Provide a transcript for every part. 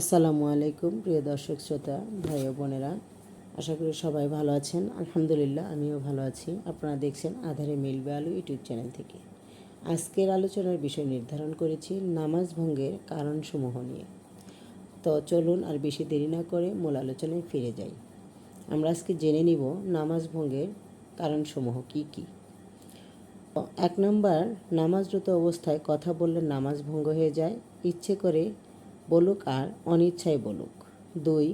আসসালামু আলাইকুম, প্রিয় দর্শক, শ্রোতা, ভাই ও বোনেরা। আশা করি সবাই ভালো আছেন। আলহামদুলিল্লাহ, আমিও ভালো আছি। আপনারা দেখছেন আধারে মিলবে আলু ইউটিউব চ্যানেল থেকে। আজকের আলোচনার বিষয় নির্ধারণ করেছি নামাজ ভঙ্গের কারণসমূহ নিয়ে। তো চলুন আর বেশি দেরি না করে মূল আলোচনায় ফিরে যাই। আমরা আজকে জেনে নিব নামাজ ভঙ্গের কারণসমূহ কি কী। এক নম্বর, নামাজরত অবস্থায় কথা বললে নামাজ ভঙ্গ হয়ে যায়। ইচ্ছে করে বলুক আর অনিচ্ছায় বলুক। দুই,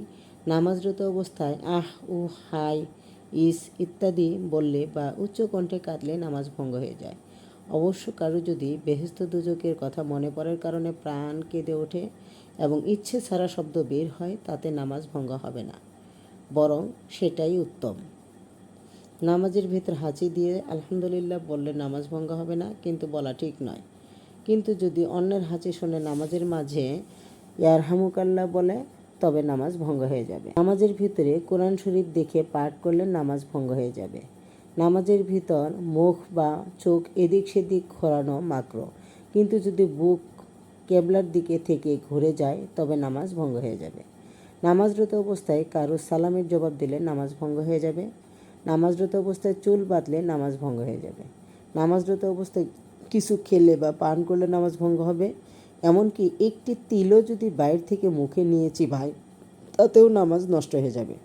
নামাজরত অবস্থায় আহ উ হাই, ইস ইত্যাদি বললে বা উচ্চ কণ্ঠে কাঁদলে নামাজ ভঙ্গ হয়ে যায়। অবশ্য কারও যদি বেহেস্ত দুজকের কথা মনে পড়ার কারণে প্রাণ কেঁদে ওঠে এবং ইচ্ছে ছাড়া শব্দ বের হয়, তাতে নামাজ ভঙ্গ হবে না। বরং সেটাই উত্তম। নামাজের ভেতর হাঁচি দিয়ে আলহামদুলিল্লাহ বললে নামাজ ভঙ্গ হবে না, কিন্তু বলা ঠিক নয়। কিন্তু যদি অন্যের হাঁচি শুনে নামাজের মাঝে ইয়ারহামুকাল্লাহ বলে, তবে নামাজ ভঙ্গ হয়ে যাবে। নামাজের ভিতরে কোরআন শরীফ দেখে পাঠ করলে নামাজ ভঙ্গ হয়ে যাবে। নামাজের ভিতর মুখ বা চোখ এদিক সেদিক ঘোরানো মাত্র। কিন্তু যদি বুক কেবলার দিকে থেকে ঘুরে যায়, তবে নামাজ ভঙ্গ হয়ে যাবে। নামাজরত অবস্থায় কারও সালামের জবাব দিলে নামাজ ভঙ্গ হয়ে যাবে। নামাজরত অবস্থায় চুল বাঁধলে নামাজ ভঙ্গ হয়ে যাবে। নামাজরত অবস্থায় কিছু খেলে বা পান করলে নামাজ ভঙ্গ হবে। এমনকি একটি তিলও যদি বাইরে থেকে মুখে নিয়েছি ভাই, তাতেও নামাজ নষ্ট হয়ে যাবে।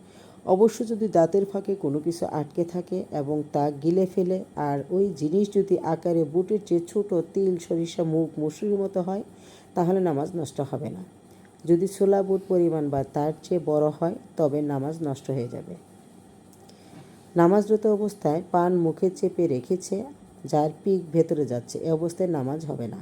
অবশ্য যদি দাঁতের ফাঁকে কোনো কিছু আটকে থাকে এবং তা গিলে ফেলে, আর ওই জিনিস যদি আকারে বুটের চেয়ে ছোট তিল, সরিষা মুখ মুসুরির মতো হয়, তাহলে নামাজ নষ্ট হবে না। যদি ছোলা বুট পরিমাণ বা তার চেয়ে বড় হয়, তবে নামাজ নষ্ট হয়ে যাবে। নামাজরত অবস্থায় পান মুখে চেপে রেখেছে, যার পিক ভেতরে যাচ্ছে, এ অবস্থায় নামাজ হবে না।